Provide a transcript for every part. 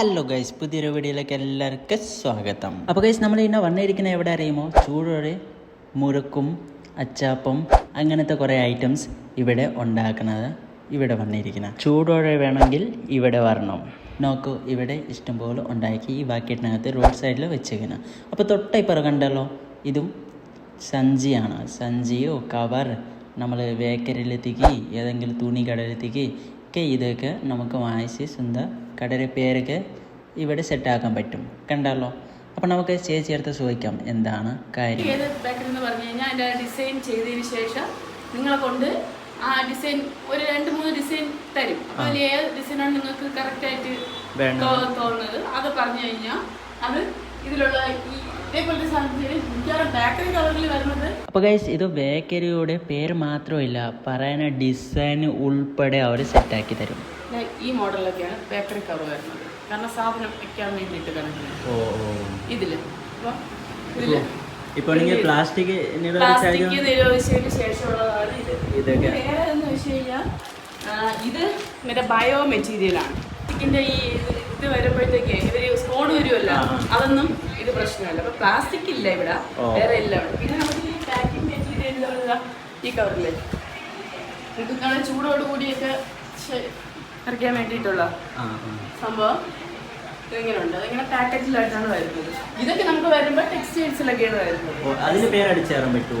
Hello guys പുതിയൊരു വീഡിയോയിലേക്ക് എല്ലാവർക്കും സ്വാഗതം. അപ്പോൾ ഗൈസ് നമ്മൾ ഇന്ന് വന്നിരിക്കുന്ന എവിടെ അറിയുമോ? ചൂടോടെ മുറുക്കും അച്ചാപ്പം അങ്ങനത്തെ കുറേ ഐറ്റംസ് ഇവിടെ ഉണ്ടാക്കുന്നത് ഇവിടെ വന്നിരിക്കുന്നത് ചൂടോടെ വേണമെങ്കിൽ ഇവിടെ വരണം. നോക്കൂ ഇവിടെ ഇഷ്ടംപോലെ ഉണ്ടാക്കി ഈ ബാക്കറ്റിനകത്ത് റോഡ് സൈഡിൽ വെച്ചേക്കുന്നത് അപ്പോൾ തൊട്ടയിപ്പുറം കണ്ടല്ലോ ഇതും സഞ്ചിയാണ്. സഞ്ചിയോ കവർ നമ്മൾ ബേക്കറിയിലെത്തിക്ക് ഏതെങ്കിലും തുണി കടയിലെത്തിക്ക് ഒക്കെ ഇതൊക്കെ നമുക്ക് വാങ്ങിച്ച് സ്വന്തം കടയുടെ പേരൊക്കെ ഇവിടെ സെറ്റാക്കാൻ പറ്റും. കണ്ടല്ലോ അപ്പോൾ നമുക്ക് ചേച്ചി ചേർത്ത് ചോദിക്കാം എന്താണ് കാര്യം. ഏത് ബേക്കറി എന്ന് പറഞ്ഞു കഴിഞ്ഞാൽ അതിന്റെ ഡിസൈൻ ചെയ്തതിന് ശേഷം നിങ്ങളെ കൊണ്ട് ആ ഡിസൈൻ ഒരു രണ്ട് മൂന്ന് ഡിസൈൻ തരും. അപ്പോൾ അതിൽ ഏത് ഡിസൈനാണ് നിങ്ങൾക്ക് കറക്റ്റായിട്ട് ആയിട്ട് തോന്നുന്നത്? അത് പറഞ്ഞു കഴിഞ്ഞാൽ അത് ഇതിലുള്ള ഈ ഇതേപോലത്തെ സാധനത്തിൽ മിക്കവാറും ബേക്കറി കളറിൽ വരുന്നത് അപ്പോൾ ഗൈസ് ഇത് ബേക്കറിയുടെ പേര് മാത്രമില്ല പറയുന്ന ഡിസൈൻ ഉൾപ്പെടെ അവർ സെറ്റാക്കി തരും. ഈ മോഡലൊക്കെയാണ് ബേക്കറി കവർ വരുന്നത്. കാരണം സാധനം വെക്കാൻ വേണ്ടിയിട്ട് ഇതിൽ. ഇപ്പൊ ഓ ഇതിൽ അപ്പോൾ ഇതിൽ ഇപ്പോൾ നിങ്ങൾ പ്ലാസ്റ്റിക് നിരോധിച്ചതിന് ശേഷമുള്ളതാണ് ഇത്. ഇതൊക്കെ. വേറെ എന്ന് വെച്ച് കഴിഞ്ഞാൽ ആ, ഇത് മറ്റേ ബയോ മെറ്റീരിയലാണ് പ്ലാസ്റ്റിക്കിന്റെ ഈ ഇത് ഇത് വരുമ്പോഴത്തേക്ക് ഇവർ സ്പൂൺ വരുമല്ലോ ആ, ആ. അതൊന്നും ഇത് പ്രശ്നമല്ല. അപ്പൊ പ്ലാസ്റ്റിക് ഇല്ല ഇവിടെ. വേറെ എല്ലാം പിന്നെ നമുക്ക് ഈ പാക്കിംഗ് മെറ്റീരിയൽ ഈ കവറിൽ ഇതുങ്ങളെ ചൂടോടുകൂടിയൊക്കെ ചൂടോട് കൂടിയൊക്കെ ഇറക്കാൻ വേണ്ടിയിട്ടുള്ള സംഭവം. അതിങ്ങനെ പാക്കറ്റിലായിട്ടാണ് വരുന്നത്. ഇതൊക്കെ നമുക്ക് വരുമ്പോൾ ടെക്സ്റ്റൈൽസിലൊക്കെയാണ് വരുന്നത്. പറ്റുമോ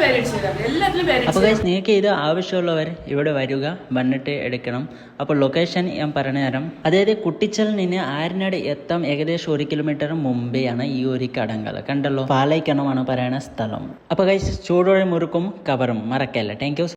പേരടിച്ച് തരാം എല്ലാത്തിലും അപ്പോൾ ഗൈസ് നിങ്ങൾക്ക് ഇത് ആവശ്യമുള്ളവർ ഇവിടെ വരിക വന്നിട്ട് എടുക്കണം. അപ്പോൾ ലൊക്കേഷൻ ഞാൻ പറഞ്ഞു തരാം. അതായത് കുട്ടിച്ചൽ നിന്ന് ആരിനാട് എത്താം ഏകദേശം ഒരു കിലോമീറ്റർ മുമ്പെയാണ് ഈ ഒരു കടങ്കൽ കണ്ടല്ലോ? പാലയ്ക്കണമാണ് പറയുന്ന സ്ഥലം. അപ്പോൾ ഗൈസ് ചൂടോടെ മുറുക്കും കവറും. മറക്കല്ല? Thank you